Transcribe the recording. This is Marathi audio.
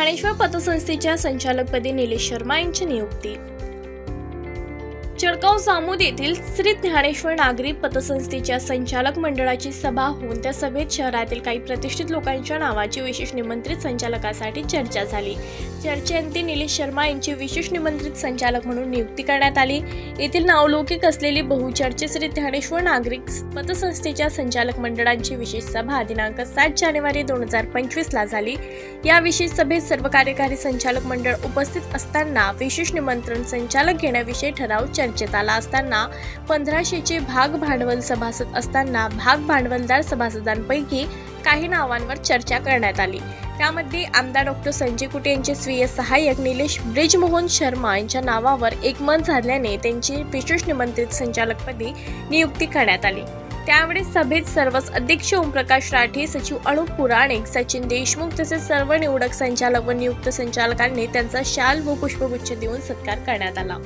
ज्ञानेश्वर पतसंस्थेच्या संचालकपदी निलेश शर्मा यांची नियुक्ती. जळगाव जामोद येथील श्री ज्ञानेश्वर नागरी पतसंस्थेच्या संचालक मंडळाची सभा होऊन त्या सभेत शहरातील काही प्रतिष्ठित लोकांच्या नावाची विशेष निमंत्रित संचालकासाठी चर्चा झाली. चर्चेअंती निलेश शर्मा यांची विशेष निमंत्रित संचालक म्हणून नियुक्ती करण्यात आली. येथील नावलौकिक असलेली बहुचर्चित श्री ज्ञानेश्वर नागरिक पतसंस्थेच्या संचालक मंडळांची विशेष सभा दिनांक सात जानेवारी दोन हजार पंचवीसला झाली. या विशेष सभेत सर्व कार्यकारी संचालक मंडळ उपस्थित असताना विशेष निमंत्रण संचालक घेण्याविषयी ठराव चर्चा चर्चेत आला असताना पंधराशेचे भाग भांडवल सभासद असताना भाग भांडवलदार सभासदांपैकी काही नावांवर चर्चा करण्यात आली. त्यामध्ये आमदार डॉक्टर संजय कुटे यांचे स्वीय सहाय्यक निलेश ब्रिजमोहन शर्मा यांच्या नावावर एकमत झाल्याने त्यांची विशेष निमंत्रित संचालकपदी नियुक्ती करण्यात आली. त्यावेळी सभेत सर्वच अध्यक्ष ओमप्रकाश राठे सचिव अणुप पुराणिक सचिन देशमुख तसेच सर्व निवडक संचालक व नियुक्त संचालकांनी त्यांचा शाल व पुष्पगुच्छ देऊन सत्कार करण्यात आला.